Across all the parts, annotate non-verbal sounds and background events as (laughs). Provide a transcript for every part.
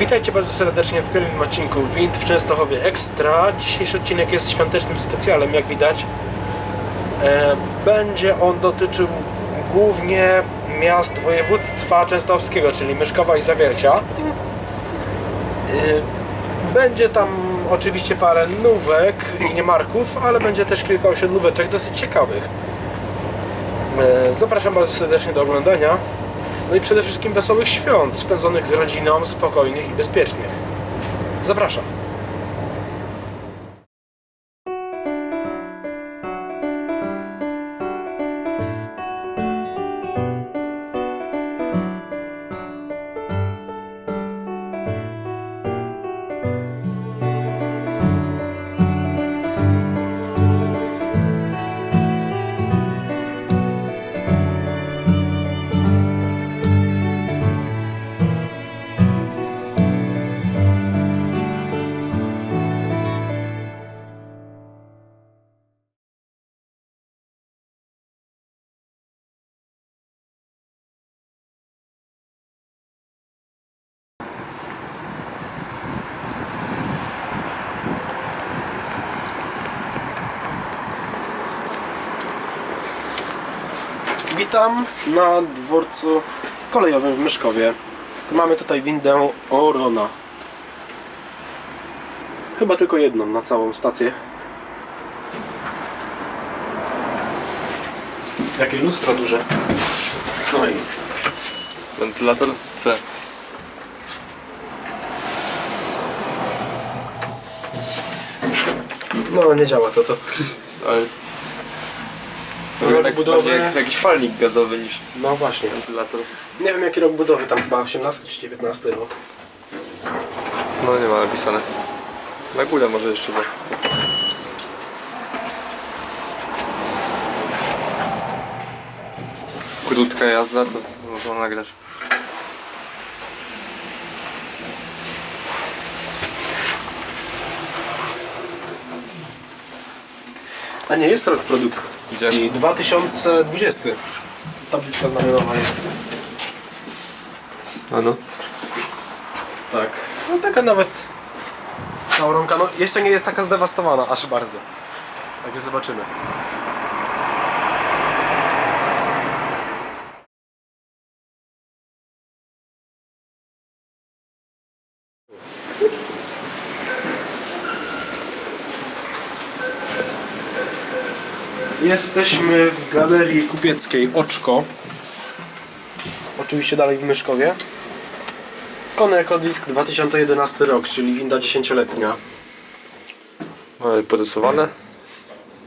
Witajcie bardzo serdecznie w kolejnym odcinku Wind w Częstochowie Extra. Dzisiejszy odcinek jest świątecznym specjalem, jak widać. E, Będzie on dotyczył głównie miast województwa częstochowskiego, czyli Myszkowa i Zawiercia. E, Będzie tam oczywiście parę nówek i niemarków, ale będzie też kilka osiedlóweczek dosyć ciekawych. E, Zapraszam bardzo serdecznie do oglądania. No i przede wszystkim wesołych świąt, spędzonych z rodziną, spokojnych i bezpiecznych. Zapraszam. Witam na dworcu kolejowym w Myszkowie. Mamy tutaj windę Orona. Chyba tylko jedną na całą stację. Jakie lustro duże. No i Wentylator C. no nie działa to to. Ale... Rok tak budowy. budowy... jak, jakiś palnik gazowy niż No właśnie. wentylator. Nie wiem jaki rok budowy, tam chyba 18 czy 19 rok. No nie ma napisane. Na górze może jeszcze było. Krótka jazda to można nagrać. A nie, jest rok produkcji. Gdzie? 2020. Tabliczka znamionowa jest. A no. Tak. No taka nawet Nauronka, no jeszcze nie jest taka zdewastowana aż bardzo. Także zobaczymy. Jesteśmy w Galerii Kupieckiej Oczko. Oczywiście dalej w Myszkowie. Kony Ekodisk 2011 rok, czyli winda 10-letnia. Ale porysowane.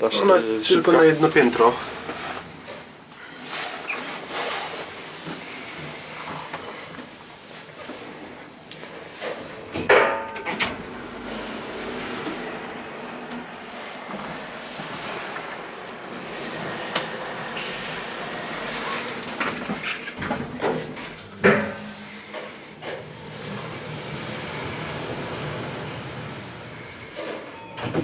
Dasz, Ona jest tylko na jedno piętro.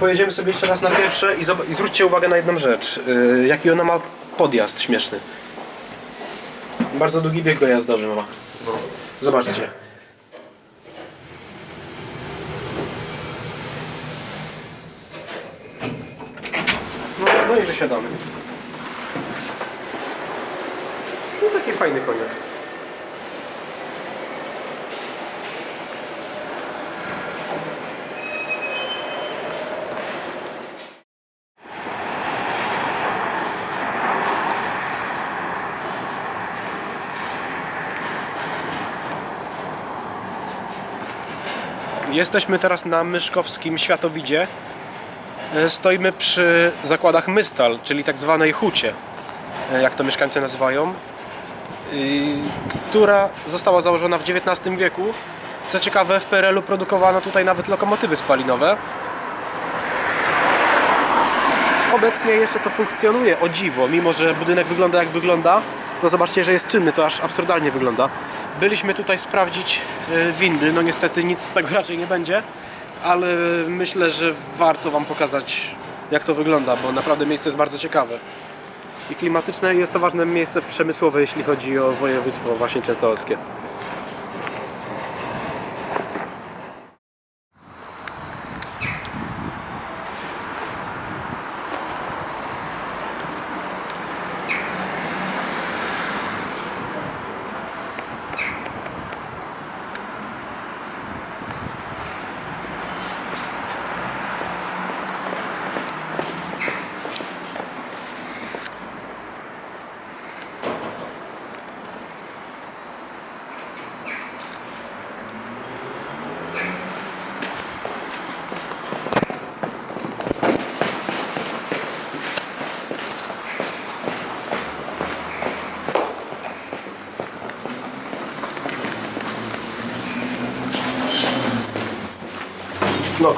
Pojedziemy sobie jeszcze raz na pierwsze i, i zwróćcie uwagę na jedną rzecz. Yy, jaki ona ma podjazd śmieszny. Bardzo długi bieg dojazdowy ma. Zobaczcie. No, no i wysiadamy. No taki fajny koniak Jesteśmy teraz na Myszkowskim Światowidzie. E, Stoimy przy zakładach Mystal, czyli tak zwanej hucie, e, jak to mieszkańcy nazywają, która została założona w XIX wieku. Co ciekawe, w PRL-u produkowano tutaj nawet lokomotywy spalinowe. Obecnie jeszcze to funkcjonuje, o dziwo, mimo że budynek wygląda jak wygląda, to zobaczcie, że jest czynny, to aż absurdalnie wygląda. Byliśmy tutaj sprawdzić e, windy, no niestety nic z tego raczej nie będzie, ale myślę, że warto Wam pokazać jak to wygląda, bo naprawdę miejsce jest bardzo ciekawe. I klimatyczne jest to ważne miejsce przemysłowe, jeśli chodzi o województwo właśnie częstochowskie.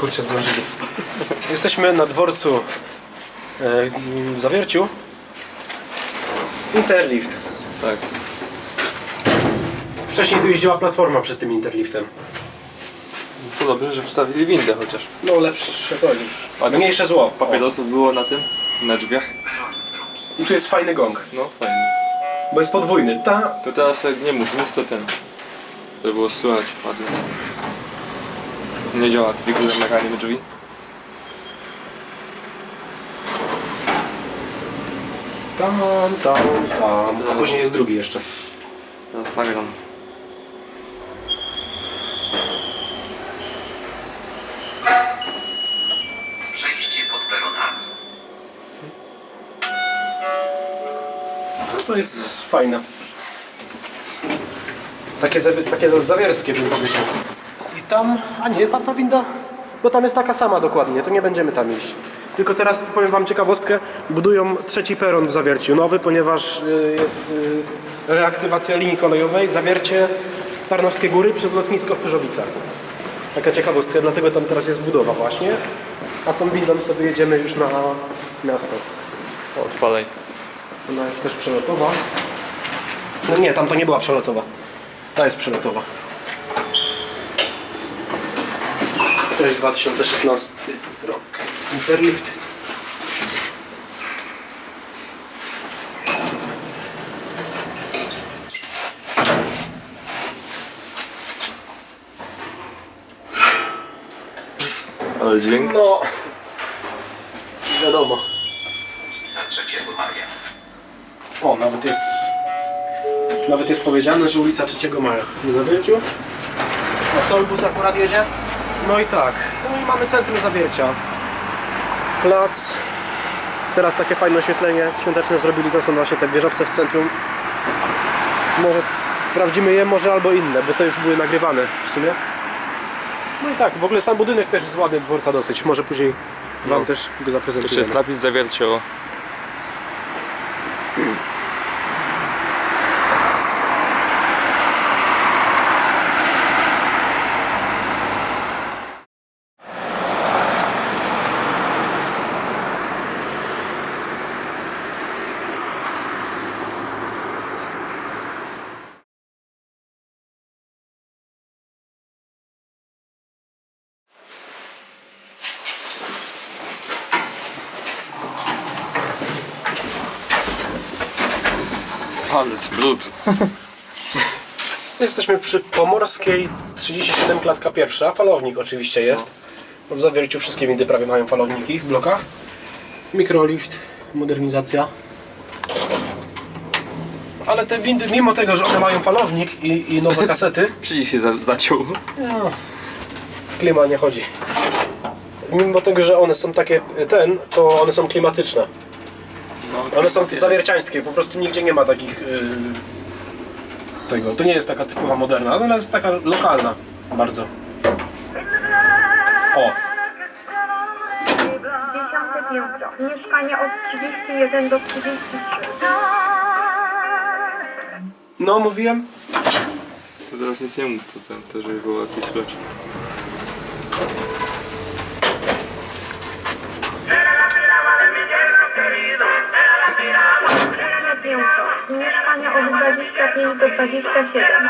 Kurczę, zdążyli. Jesteśmy na dworcu e, w Zawierciu. Interlift. Tak. Wcześniej tu jeździła platforma przed tym interliftem. To dobrze, że wstawili windę chociaż. No lepsze to już. Mniejsze zło. Papierosów było na tym, na drzwiach. I tu jest fajny gong, No fajnie. bo jest podwójny. Ta... To teraz nie mów, nic to ten. Żeby było słychać ładnie. Nie działa tylko zamykanie drzwi. Tam, tam, tam. A później jest drugi jeszcze. Teraz nagram. Przejście pod peronami. No to jest fajne. Takie, takie za- zawierskie bym powiedział. Tam, a nie, ta, ta winda, bo tam jest taka sama dokładnie, to nie będziemy tam iść. Tylko teraz powiem wam ciekawostkę, budują trzeci peron w Zawierciu, nowy, ponieważ y, jest y, reaktywacja linii kolejowej, Zawiercie, Tarnowskie Góry przez lotnisko w Pyrzowicach. Taka ciekawostka, dlatego tam teraz jest budowa właśnie, a tą windą sobie jedziemy już na miasto. Odpalaj. Ona jest też przelotowa. No nie, tam to nie była przelotowa. Ta jest przelotowa. To jest 2016 rok. Interlift. Ale dźwięk? No. Wiadomo. Za 3 maja. O, nawet jest. Nawet jest powiedziane, że ulica 3 Maja w Zawierciu. A Solbus akurat jedzie. No i tak. No i mamy centrum Zawiercia. Plac. Teraz takie fajne oświetlenie świąteczne zrobili. To są właśnie te wieżowce w centrum. Może sprawdzimy je, może albo inne, bo te już były nagrywane w sumie. No i tak, w ogóle sam budynek też jest ładny dworca dosyć. Może później Wam No. też go Jeszcze zaprezentujemy. jest napis zawiercioło. Ale smród. Jesteśmy przy Pomorskiej 37 klatka pierwsza. Falownik oczywiście jest. W Zawierciu wszystkie windy prawie mają falowniki w blokach. Mikrolift, modernizacja. Ale te windy, mimo tego, że one mają falownik i, i nowe (laughs) kasety, Przycisk się za zaciął. no, klima nie chodzi. Mimo tego, że one są takie ten, to one są klimatyczne. No, One są zawierciańskie, po prostu nigdzie nie ma takich yy, tego. To nie jest taka typowa moderna, ona jest taka lokalna bardzo. O, Dziesiąte piętro. Mieszkania od 31 do 33. no mówiłem. To teraz nic nie mów, to, to żeby było jakieś słychać. 25 do 27.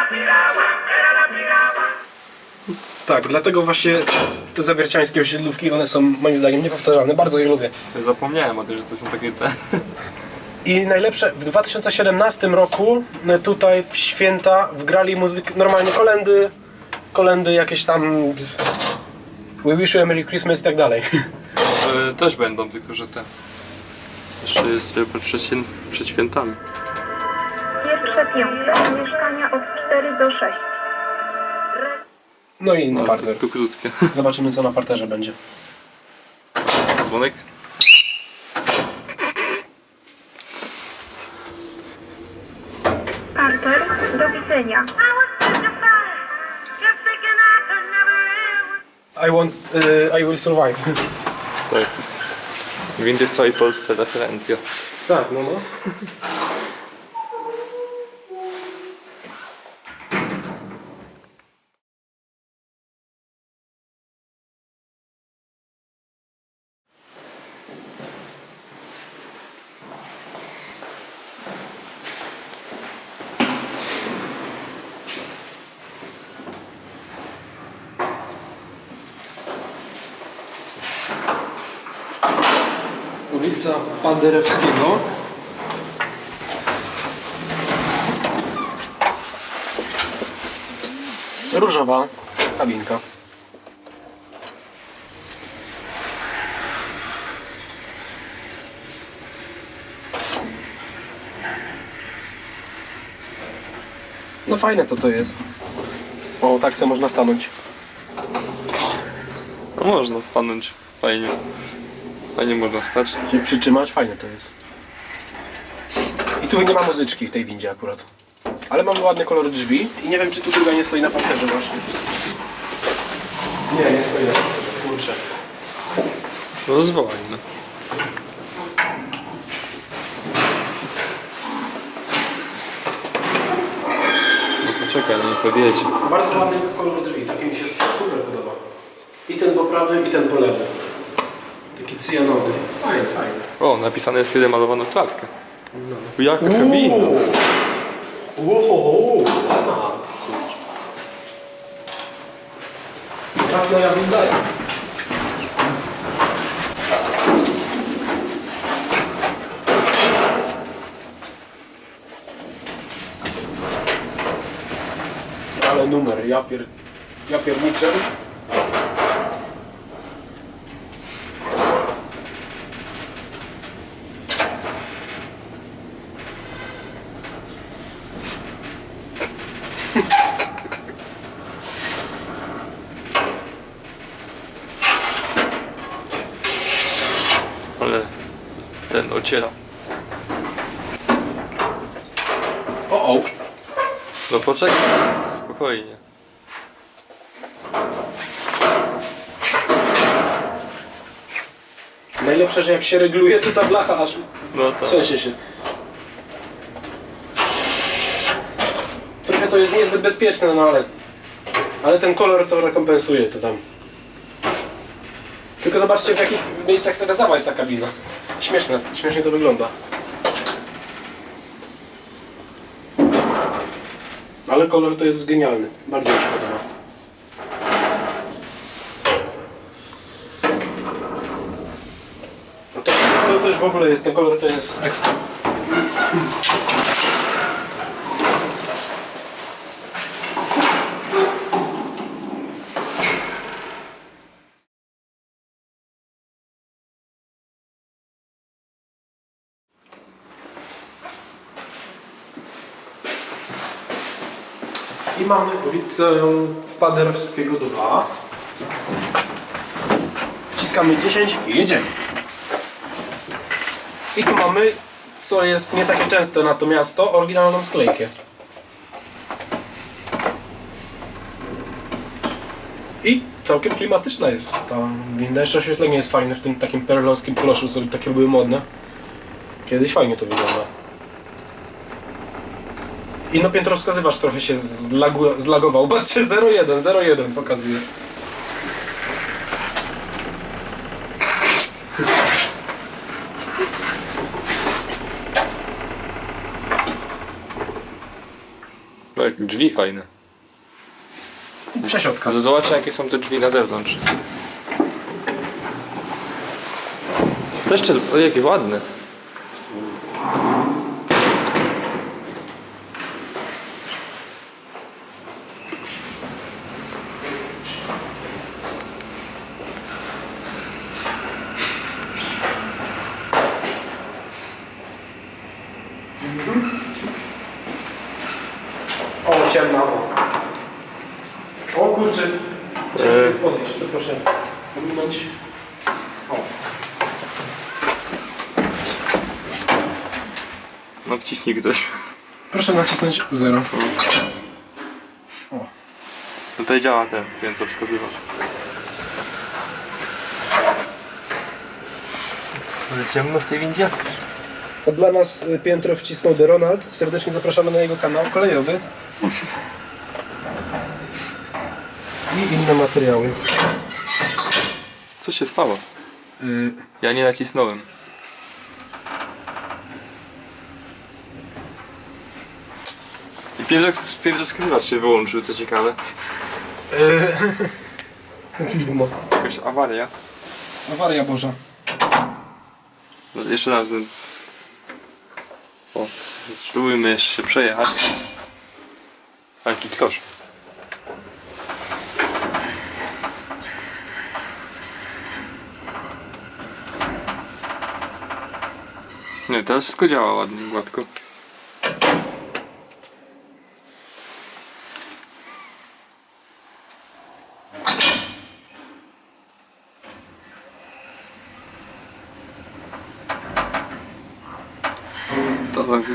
Tak, dlatego właśnie te zawierciańskie osiedlówki, one są moim zdaniem niepowtarzalne, bardzo je lubię. Zapomniałem o tym, że to są takie te... I najlepsze, w 2017 roku tutaj w święta wgrali muzykę, normalnie kolendy, kolendy jakieś tam We Wish You a Merry Christmas i tak dalej. E, też będą, tylko że te... Jeszcze jest przed, przed świętami. Pierwsze piętro. Mieszkania od 4 do 6. No i na parter. tu krótkie. Zobaczymy co na parterze będzie. Dzwonek? Parter. Do widzenia. I want, y, I will survive. Tak. W całej Polsce referencja. Tak, no no. Paderewskiego. Różowa kabinka. No fajne to to jest. O, tak se można stanąć. No można stanąć. Fajnie. Fajnie można stać. Się przytrzymać, fajne to jest. I tu nie ma muzyczki w tej windzie akurat. Ale mamy ładny kolor drzwi i nie wiem czy tu druga nie stoi na parterze właśnie. Nie, nie stoi na parterze, kurczę. Rozwołajmy. No poczekaj, nie podjedzie. Bardzo ładny kolor drzwi, taki mi się super podoba. I ten po prawym, i ten po lewym. Cyjanowy. Fajny, fajny. O, napisane jest kiedy malowano klatkę. Jaka kabina. Wow, ładna. Krasna ja wydaje. Ale numer, ja pier... Ja pierniczę. Ale ociera. O, o. No poczekaj, spokojnie. Najlepsze, że jak się reguluje, to ta blacha aż No tak. trzęsie się. Trochę to jest niezbyt bezpieczne, no ale... Ale ten kolor to rekompensuje to tam. Tylko zobaczcie w jakich miejscach teraz cała jest ta kabina. Śmieszne, śmiesznie to wygląda. Ale kolor to jest genialny. Bardzo mi się podoba. No to, to też w ogóle jest, ten kolor to jest ekstra. Mamy ulicę Paderewskiego 2. Wciskamy 10 i jedziemy. I tu mamy, co jest nie takie częste na to miasto, oryginalną sklejkę. I całkiem klimatyczna jest ta winda. Jeszcze oświetlenie jest fajne w tym takim perlowskim koloszu, co takie były modne. Kiedyś fajnie to wygląda. I no piętrowskazywacz trochę się zlagu, zlagował. Patrzcie, 01, 01 pokazuje. No jak drzwi fajne. Przesiadka. Zobaczę jakie są te drzwi na zewnątrz. Też o jakie ładne. O, ciemna. O kurczę. Ciężko jest podejść, to proszę ominąć. O. Ktoś. Proszę nacisnąć 0. No Tutaj działa ten, więc to wskazywacz. Ale ciemno w tej windzie? Dla nas y, piętro wcisnął The Ronald. Serdecznie zapraszamy na jego kanał kolejowy. I inne materiały. Co się stało? Y, Ja nie nacisnąłem. Wskazywacz się wyłączył, co ciekawe. (laughs) Widmo. Jakaś awaria. Awaria Boża. No, jeszcze raz. no. O, spróbujmy jeszcze się przejechać. Jaki ktoś. Nie, teraz wszystko działa ładnie, gładko.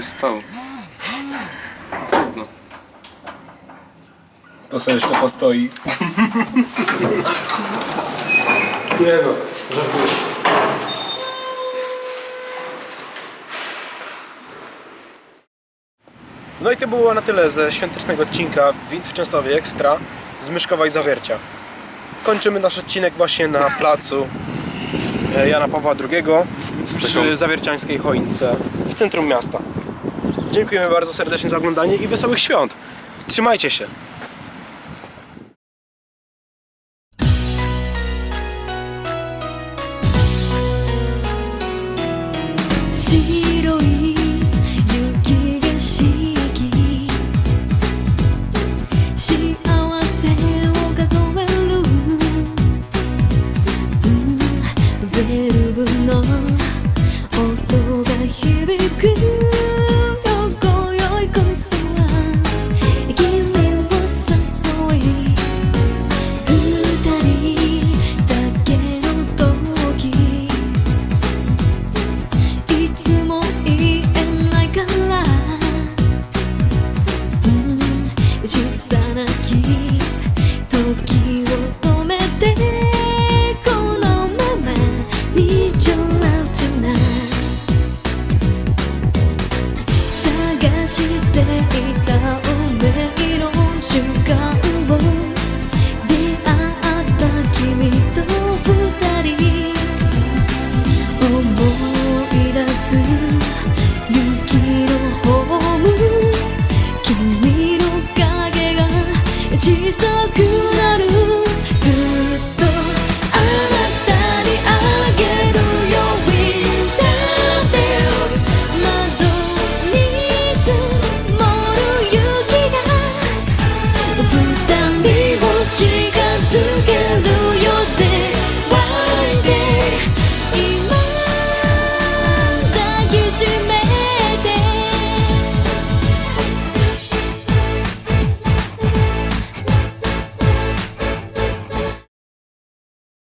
Się stało. Trudno. To sobie jeszcze postoi. Nie no, żartuję. No i to było na tyle ze świątecznego odcinka Wind w Częstowie Ekstra z Myszkowa i Zawiercia. Kończymy nasz odcinek właśnie na placu e, Jana Pawła II przy zawierciańskiej choince w centrum miasta. Dziękujemy bardzo serdecznie za oglądanie i wesołych świąt. Trzymajcie się!